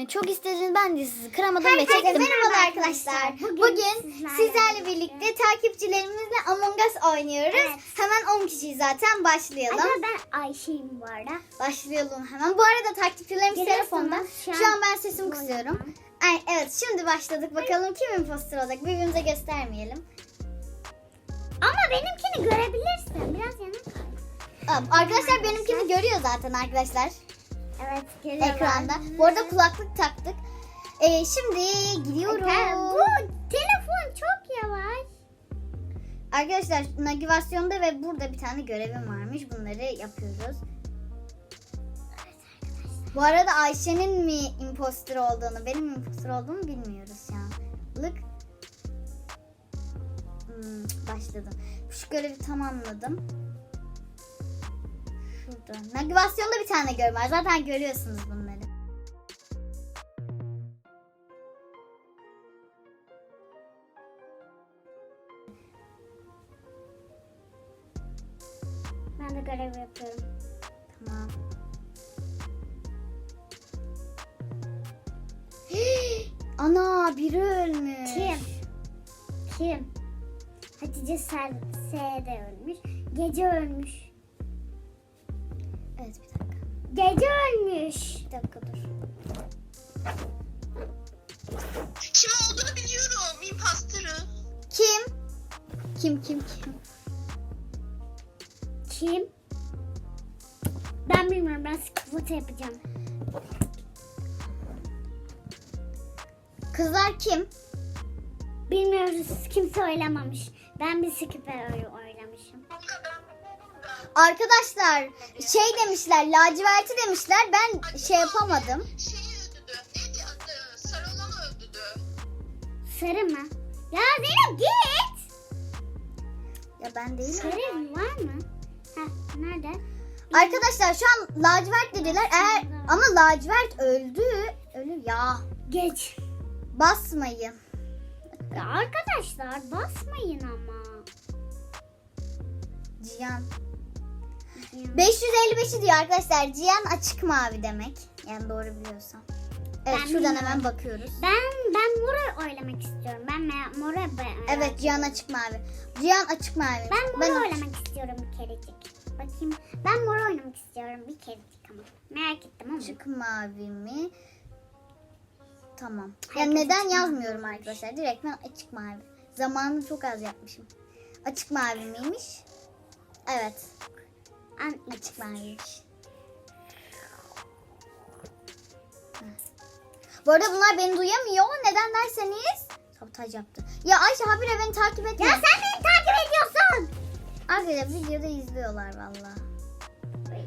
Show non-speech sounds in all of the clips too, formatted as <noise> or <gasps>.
bölümünü çok istediniz. Ben de sizi kıramadım ve Herkese çektim. merhaba arkadaşlar. Bugün, Bugün sizlerle, birlikte takipçilerimizle Among Us oynuyoruz. Evet. Hemen 10 kişi zaten başlayalım. Ama ben Ayşe'yim bu arada. Başlayalım hemen. Bu arada takipçilerimiz Görüyorsunuz, telefonda. şu Şu an an ben sesimi kısıyorum. Ay, evet şimdi başladık. Bakalım kim imposter olacak. Birbirimize göstermeyelim. Ama benimkini görebilirsin. Biraz yana. Aa, Arkadaşlar benimkini görüyor zaten arkadaşlar. Evet. Ekranda. Bu arada kulaklık taktık. Ee, şimdi gidiyorum. Bu telefon çok yavaş. Arkadaşlar navigasyonda ve burada bir tane görevim varmış. Bunları yapıyoruz. Bu arada Ayşe'nin mi imposter olduğunu, benim imposter olduğumu bilmiyoruz şu an. Lık. Hmm, başladım. Şu görevi tamamladım. Şurada. Navigasyonda bir tane görev var. Zaten görüyorsunuz bunları. Ben de görev yapıyorum. Tamam. <gasps> Ana biri ölmüş. Kim? Kim? Hatice Sel S'de ölmüş. Gece ölmüş. Gece ölmüş. Bir dakika dur. Kim olduğunu biliyorum. Impastörü. Kim? Kim kim kim? Kim? Ben bilmiyorum. Ben sıkıntı yapacağım. Kızlar kim? Bilmiyoruz. Kimse oylamamış. Ben bir skipper oy oylamışım. Kanka ben Arkadaşlar şey demişler laciverti demişler ben şey yapamadım. şeyi öldürdü. Neydi adı? Sarı olanı öldürdü. Sarı mı? Ya Zeynep git. Ya ben değilim. Sarı var mı? Heh, nerede? Arkadaşlar şu an lacivert dediler eğer ama lacivert öldü. Ölü ya. Geç. Basmayın. Ya arkadaşlar basmayın ama. Cihan. Ya. 555'i diyor arkadaşlar. Cihan açık mavi demek. Yani doğru biliyorsam. Evet Ben şuradan bilmiyorum. hemen bakıyoruz. Ben ben moru oylamak istiyorum. Ben moru Evet Cihan açık mavi. Cihan açık mavi. Ben moru Ben- oynamak istiyorum bir kerecik. Bakayım. Ben moru oynamak istiyorum bir kerecik ama. Merak ettim ama. Açık mavi mi? Tamam. Herkes Yani neden yazmıyorum arkadaşlar? Direkt ben açık mavi. Zamanını çok az yapmışım. Açık mavi miymiş? Evet. An- Açık maviymiş. Bu arada bunlar beni duyamıyor. Neden derseniz sabotaj yaptı. Ya Ayşe habire beni takip etme. Ya sen beni takip ediyorsun. Arkadaşlar videoda izliyorlar valla. Ay.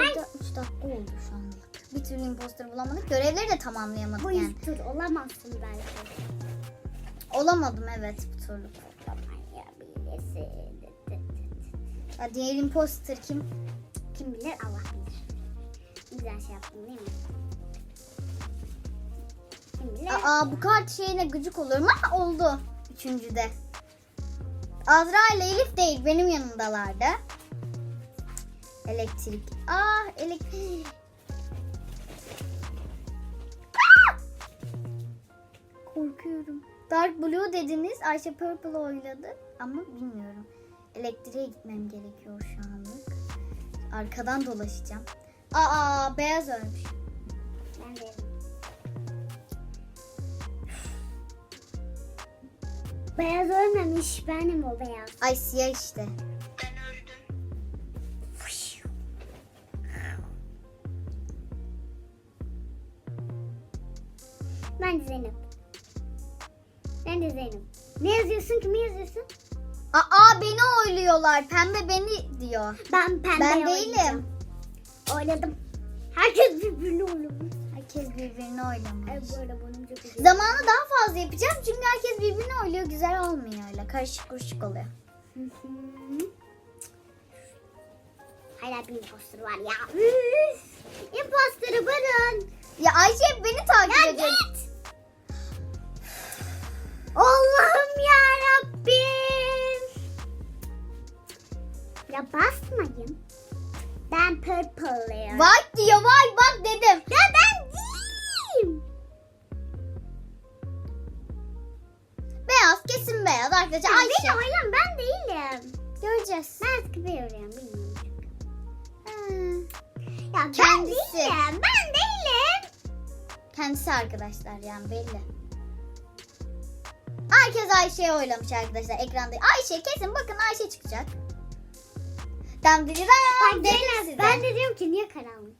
Orada 3 dakika oldu şu anlık. Bir türlü imposter bulamadık. Görevleri de tamamlayamadık Bu yani. yüz tur olamazsın belki. Olamadım evet bu türlü. Olamayabilirsin. Diğer imposter kim? Kim bilir Allah bilir. Güzel şey yaptım değil mi? Kim bilir? Aa bu kart şeyine gıcık olurum ama oldu. Üçüncüde. Azra ile Elif değil benim yanımdalardı. Elektrik. Aa elektrik. Korkuyorum. Dark Blue dediniz. Ayşe Purple oyladı. Ama bilmiyorum. Elektriğe gitmem gerekiyor şu anlık. Arkadan dolaşacağım. Aa beyaz ölmüş. Ben de. Beyaz ölmemiş. Benim o beyaz. Ay siyah işte. Ben öldüm. Ben de Zeynep. Ben de Zeynep. Ne yazıyorsun? Kimi yazıyorsun? Aa beni oyluyorlar. Pembe beni diyor. Ben pembe Ben değilim. Oyladım. Herkes birbirini oylamış. Herkes birbirini Ay oylamış. bu arada bunun çok güzel. Zamanı daha fazla yapacağım çünkü herkes birbirini oyluyor. Güzel olmuyor öyle. Karışık kuruşuk oluyor. Hı hı. Hala bir imposter var ya. <laughs> Imposter'ı bulun. Ya Ayşe hep beni takip Ya ediyor. git. Allah'ım ya Rabbim. Ya basmayın. Ben purple'lıyım. Bak diyor vay bak dedim. Ya ben değilim. Beyaz kesin beyaz arkadaşlar. Ya Ayşe. Beni oynan ben değilim. Göreceğiz. Ben sıkı bir oynayan bilmiyorum. Hmm. Ya ben Kendisi. değilim. Ben değilim. Kendisi arkadaşlar yani belli. Herkes Ayşe'ye oylamış arkadaşlar ekranda. Ayşe kesin bakın Ayşe çıkacak. Tam bir Bak dedim Zeynep size. ben de diyorum ki niye karanlık?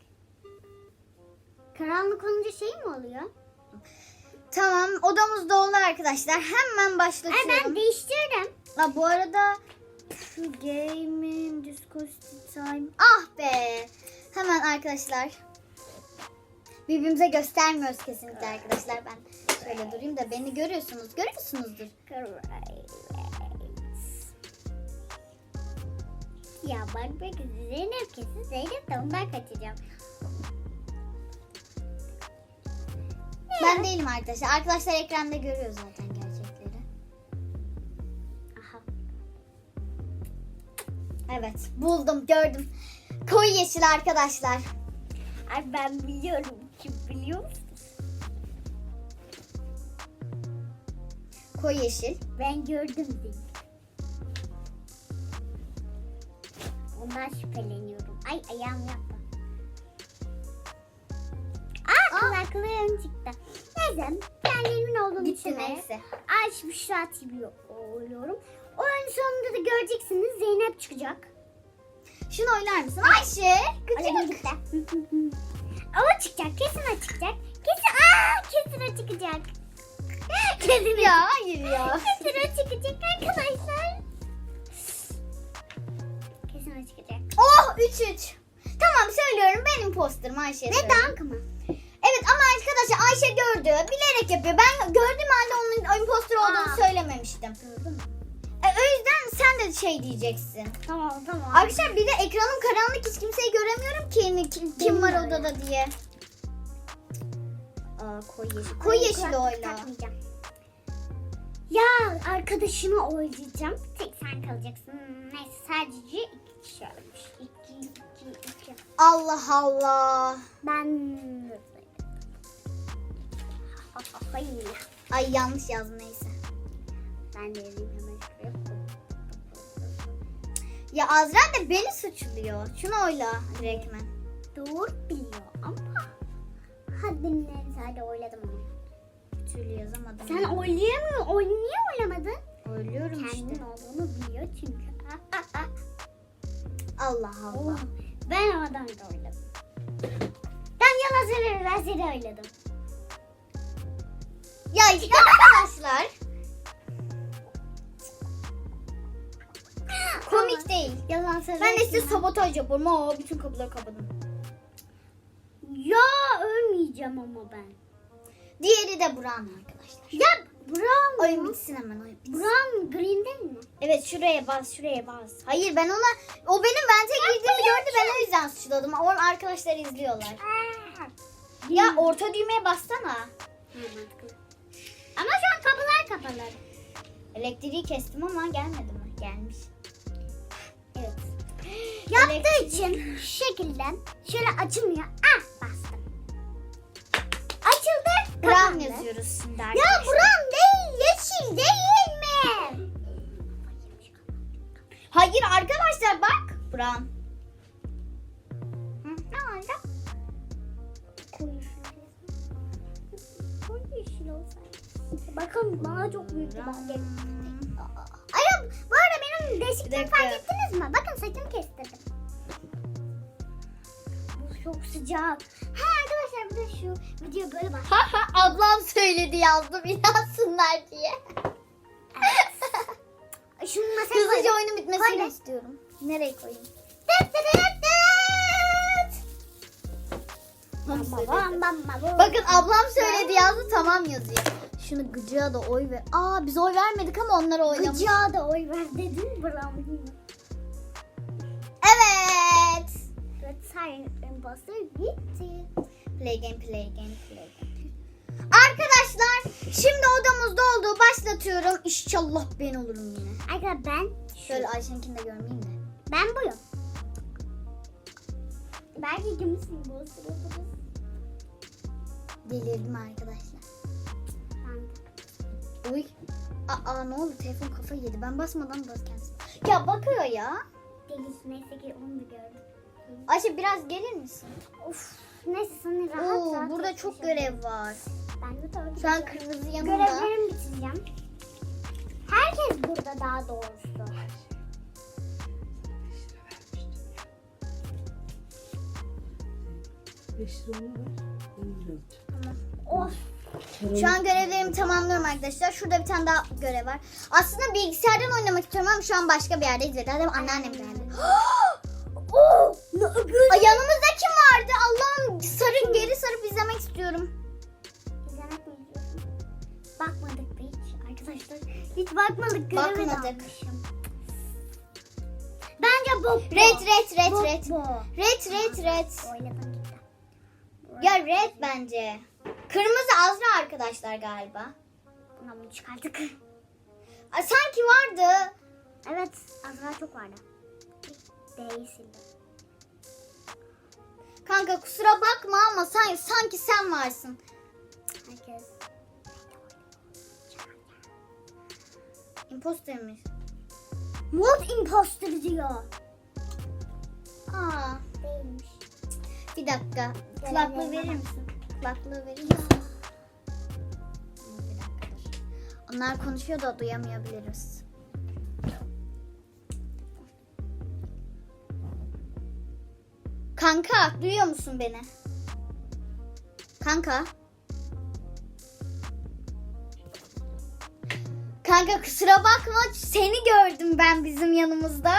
Karanlık olunca şey mi oluyor? Tamam odamız doldu arkadaşlar. Hemen Ay başlatıyorum. ben değiştirdim. Ha, bu arada şu gaming discussed time. Ah be. Hemen arkadaşlar. Birbirimize göstermiyoruz kesinlikle arkadaşlar. Ben şöyle durayım da beni görüyorsunuz. Görüyorsunuzdur. Ya bak bak Zeynep kesin Zeynep de ondan kaçacağım. Ben değilim arkadaşlar. Arkadaşlar ekranda görüyor zaten gerçekleri. Aha. Evet buldum gördüm. Koyu yeşil arkadaşlar. Ay ben biliyorum. Kim biliyor musun? Koyu yeşil. Ben gördüm seni. Ondan şüpheleniyorum. Ay ayağım yapma. Aa kulaklığım çıktı. Neyse kendiliğimin olduğunu Gitti neyse. Ay Büşra TV oluyorum. Oyun sonunda da göreceksiniz Zeynep çıkacak. Şunu oynar mısın? Ayşe. Gıcık. o <laughs> çıkacak. Kesin o çıkacak. Kesin aa kesin o çıkacak. Kesin Ya hayır ya. <laughs> Kesin o çıkacak arkadaşlar. 3-3. Tamam söylüyorum benim posterim Ayşe. Ve dank mı? Evet ama arkadaşlar Ayşe gördü. Bilerek yapıyor. Ben gördüğüm halde onun imposter olduğunu Aa. söylememiştim. Gördün mü? E, o yüzden sen de şey diyeceksin. Tamam tamam. Arkadaşlar bir de ekranım karanlık hiç kimseyi göremiyorum ki kim, kim var odada diye. Aa, koyu yeşil. Koyu yeşil oyla. takmayacağım. Ya arkadaşımı oylayacağım. Tek sen kalacaksın. Hmm, Neyse sadece iki kişi ölmüş. Allah Allah. Ben... Ay yanlış yazdım neyse. Ben de yazayım hemen şuraya. Ya Azra da beni suçluyor. Şunu oyla direktmen. Doğru biliyor ama hadi neyse hadi oyladım onu. Bir türlü yazamadım. Sen oynayamıyor, oy niye oynamadın? Oyluyorum Kendin işte. olduğunu biliyor çünkü. Allah Allah. Oh, ben o adamı da oyladım. Ben yalan söylüyorum ben seni oyladım. Ya işte <laughs> arkadaşlar. Komik değil. Yalan söylüyorum. Ben de size sabotaj yapıyorum. Aa, bütün kapıları kapadım. Ya ölmeyeceğim ama ben. Diğeri de Buran arkadaşlar. Ya Brown Oyun mu? bitsin hemen oyun bitsin. Brown green değil mi? Evet şuraya bas şuraya bas. Hayır ben ona o benim vente girdiğimi gördü ben o yüzden suçladım. Onun arkadaşlar izliyorlar. Ya orta düğmeye bassana. Ama şu an kapılar kapalı. Elektriği kestim ama gelmedi mi? Gelmiş. Evet. <gasps> Yaptığı için şu şekilde şöyle açılmıyor. Ah bastım. Açıldı. Kapandı. yazıyoruz şimdi Ya arkadaşlar. Yeşil değil mi? Hayır arkadaşlar bak. Buran. Hı, ne oldu? Bakın bana çok büyük bir bak. Ay bu arada benim dakika. fark ettiniz mi? Bakın saçımı kestirdim. Bu çok sıcak. Ha de şu video böyle bak. Ablam söyledi yazdım inansınlar diye. Şunu masaya Hızlıca oyunun bitmesini Koydum. istiyorum. Nereye koyayım? Tıt tıt tıt tıt. Bam, Bam, bam, bam, bam. Bakın ablam söyledi yazdı tamam yazıyor. Şunu gıcığa da oy ver. Aa biz oy vermedik ama onlara oynamış. Gıcığa da oy ver dedin. Bravo. Evet. Evet, Siren Imposter gitti. Play game play game play game. Arkadaşlar şimdi odamız doldu. Başlatıyorum. İnşallah ben olurum yine. Arkadaşlar ben Şöyle Ayşe'ninkini de görmeyeyim de. ben buyum. Belki gümüşsün bu sırada. Delirdim arkadaşlar. Uy. Aa ne oldu? Telefon kafayı yedi. Ben basmadan bas kendisi. Ya bakıyor ya. Deniz neyse ki onu da gördüm. Ayşe biraz gelir misin? Of. Neyse sana rahat Oo, rahat burada çok görev var. Ben de öyle Şu an kırmızı yanında. Görevlerimi bitireceğim. Herkes burada daha doğrusu. Beş lira. Ben biraz. Of. Şu an görevlerimi tamamlıyorum arkadaşlar. Şurada bir tane daha görev var. Aslında bilgisayardan oynamak istiyorum ama şu an başka bir yerdeyiz. Ve zaten anneannem geldi. <gasps> Öbür Ay, yanımızda kim vardı? Allah'ım sarı geri sarıp izlemek istiyorum. İzlemek mi istiyorsun? Bakmadık hiç arkadaşlar. Hiç bakmadık. Göreve Bakmadık. Bence Bob. Red red red Bob, red. Bob. Red red red. Ya red bence. Kırmızı Azra arkadaşlar galiba. Buna bunu çıkarttık. Ay, sanki vardı. Evet. Azra çok vardı. D'yi sildim. Kanka kusura bakma ama sanki, sanki sen varsın. Herkes. Imposter mi? Mod imposter diyor. Aa, Değilmiş. bir dakika. Kulaklığı verir misin? Kulaklığı verir misin? Onlar konuşuyor da duyamayabiliriz. Kanka duyuyor musun beni? Kanka. Kanka kusura bakma seni gördüm ben bizim yanımızda.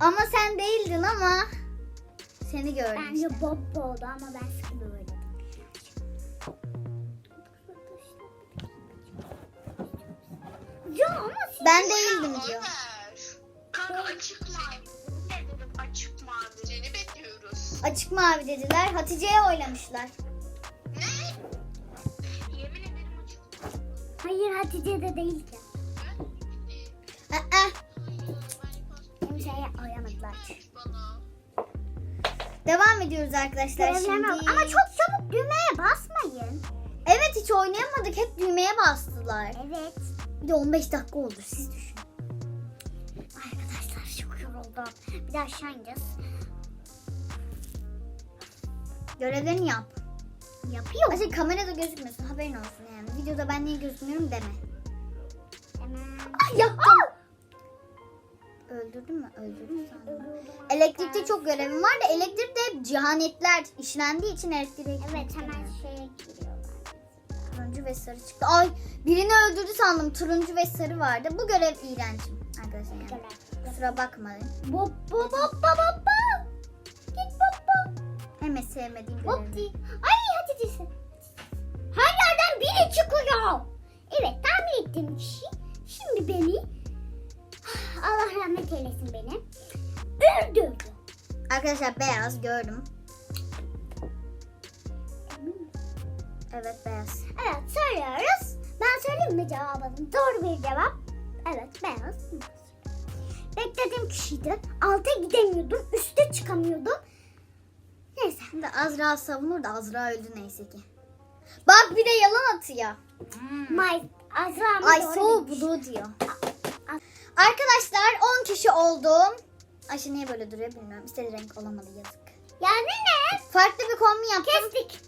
Ama sen değildin ama seni gördüm Bence işte. Bob oldu ama ben sıkı oynadım. Ya ama Ben değildim diyor. Mavi dediler. Hatice'ye oylamışlar. Ne? Yemin ederim açık mavi. Hayır Hatice de değil ki. Aa, Kimseye oyamadılar. Devam ediyoruz arkadaşlar şimdi. Ama çok çabuk düğmeye basmayın. Evet hiç oynayamadık. Hep düğmeye bastılar. Evet. Bir de 15 dakika oldu siz düşünün. Arkadaşlar çok yoruldum. Bir de aşağı ineceğiz. Görevlerini yap. Yapıyor. Aslında kamerada gözükmüyorsun haberin olsun yani. Videoda ben niye gözükmüyorum deme. Ah yaptım. Öldürdün mü? Öldürdüm sandım. Elektrikte çok görevim var da elektrikte hep cihanetler işlendiği için elektriğe Evet hemen şeye giriyorlar. Turuncu ve sarı çıktı. Ay birini öldürdü sandım. Turuncu ve sarı vardı. Bu görev iğrençim arkadaşlar yani. Kusura bakmayın. Bop bop bop bop. Bop görev. değil. Ay Hatice'si. Her yerden biri çıkıyor. Evet tahmin ettiğim kişi şimdi beni <sighs> Allah rahmet eylesin beni öldürdü. Arkadaşlar beyaz gördüm. Evet beyaz. Evet söylüyoruz. Ben söyleyeyim mi cevabını? Doğru bir cevap. Evet beyaz. Beklediğim kişiydi. Alta gidemiyordum. Üste çıkamıyordum. Azra savunur da Azra öldü neyse ki. Bak bir de yalan atıyor. My Azra mı soğuk bilmiş. blue diyor. Arkadaşlar 10 kişi oldum. Ayşe niye böyle duruyor bilmiyorum. İstediği renk olamadı yazık. Yani ne? Farklı bir kombi yaptım. Kestik.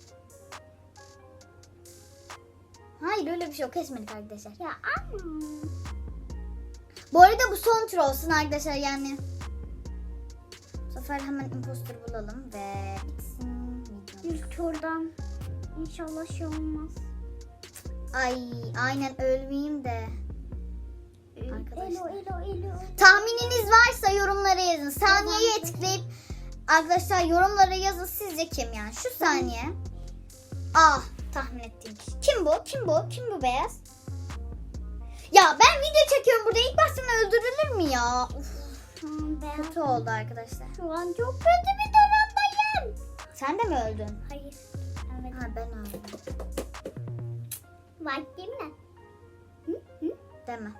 Hayır öyle bir şey yok. Kesmedik arkadaşlar. Ya ama. Bu arada bu son tur olsun arkadaşlar yani. Bu sefer hemen imposter bulalım ve bitsin. İlk turdan. İnşallah şey olmaz. Ay aynen ölmeyeyim de. Elo Arkadaşlar. elo elo. Tahmininiz varsa yorumlara yazın. Saniyeyi tıklayıp arkadaşlar yorumlara yazın sizce kim yani? Şu saniye. Ah tahmin ettiğim kişi. Kim bu? Kim bu? Kim bu beyaz? Ya ben video çekiyorum burada. İlk baştan öldürülür mü ya? Uf, kötü oldu arkadaşlar. şu an çok kötü bir durumdayım. Sen de mi öldün? Hayır. Evet. Ha ben öldüm. White değil mi? Hı? Hı? Deme.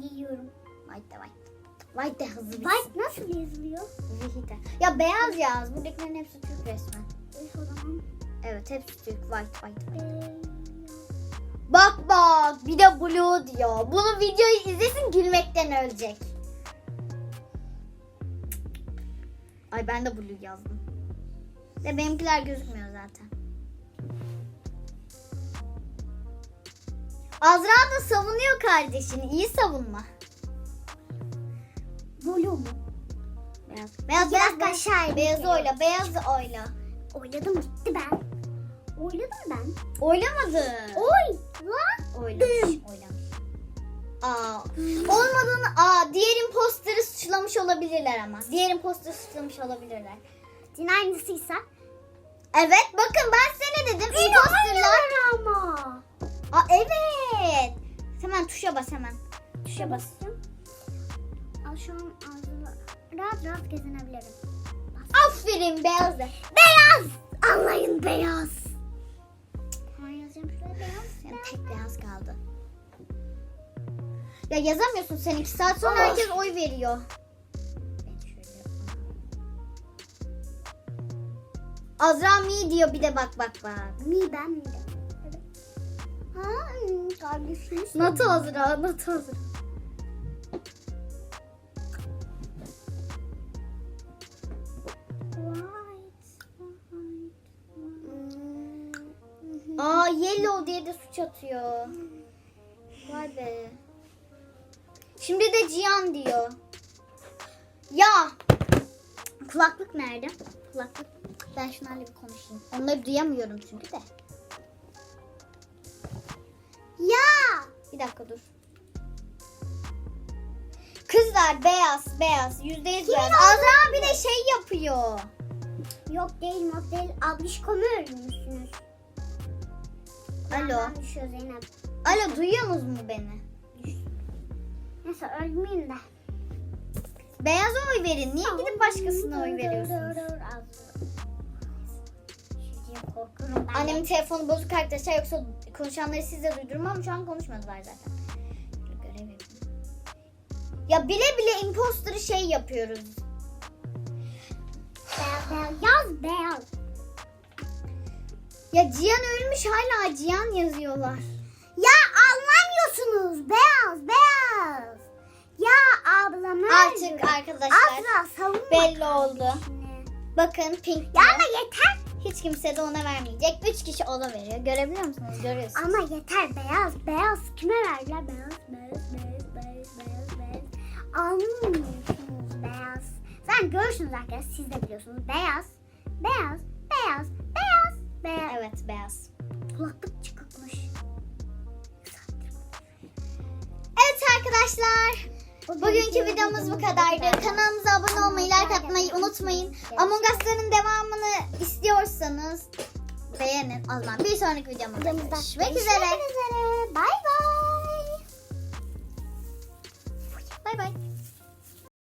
Yiyorum. White de white. White de hızlı bir White nasıl yazılıyor? Vihite. Ya beyaz yaz. Buradakilerin hepsi Türk resmen. E, o zaman. Evet hepsi Türk. White white. white. E, bak. Bir de Blue diyor. Bunu videoyu izlesin gülmekten ölecek. Ay ben de Blue yazdım. Ve benimkiler gözükmüyor zaten. Azra da savunuyor kardeşini. İyi savunma. Blue mu? Beyaz. Beyaz, Beyaz beyaz, beyaz. oyla, beyaz oyla. Oyladım gitti ben. Oyladım ben. Oylamadı. Oy lan. Oylamış, oylamış. Aa, olmadığını, aa, diğer imposteri suçlamış olabilirler ama. Diğer imposteri suçlamış olabilirler. Din aynısıysa. Evet, bakın ben size ne dedim? Imposterlar. ama. Aa, evet. Hemen tuşa bas hemen. Tuşa bas. Al şu an rahat rahat gezinebilirim. Aferin beyaz. Beyaz. Anlayın beyaz. Tamam yazacağım şuraya beyaz. Yani tek beyaz kaldı. Ya yazamıyorsun sen iki saat sonra herkes oy veriyor. Azra mi diyor bir de bak bak bak. Mi ben mi? Evet. Ha, kardeşiniz. Natı Azra, Natı Azra. Aa yellow diye de suç atıyor. Vay be. Şimdi de Cihan diyor. Ya. Kulaklık nerede? Kulaklık. Ben şunlarla bir konuşayım. Onları duyamıyorum çünkü de. Ya. Bir dakika dur. Kızlar beyaz beyaz yüzde yüz beyaz. Azra bir de şey yapıyor. Yok değil yok değil. Ablişkomu örmüşsünüz. Alo. Düşüyor Zeynep. Alo duyuyor musunuz mu beni? Neyse ölmeyeyim de. Beyaza oy verin. Niye gidip başkasına oy veriyorsunuz? Korkuyorum ben. Annemin telefonu bozuk arkadaşlar yoksa konuşanları siz de duydurmam ama şu an konuşmadılar zaten. Görev. Ya bile bile imposter'ı şey yapıyoruz. Yaz beyaz. Ya Cihan ölmüş hala Cihan yazıyorlar. Ya anlamıyorsunuz. Beyaz beyaz. Ya ablam öldü. Artık arkadaşlar Abla savunma. belli oldu. Bakın pink Ya ama yeter. Hiç kimse de ona vermeyecek. Üç kişi ona veriyor. Görebiliyor musunuz? Görüyorsunuz. Ama yeter beyaz beyaz. Kime verdiler? Beyaz beyaz beyaz beyaz beyaz beyaz. Anlamıyorsunuz beyaz. Sen görürsünüz arkadaşlar. Siz de biliyorsunuz. Beyaz. Beyaz. Beyaz. Beyaz. Beyaz. Evet beyaz. Kulaklık çıkıkmış. Evet arkadaşlar. Bugünkü videomuz bu kadardı. Kanalımıza abone olmayı, like atmayı unutmayın. Among Us'ların devamını istiyorsanız beğenin. O zaman bir sonraki videomuzda görüşmek üzere. Bay bay. Bay bay.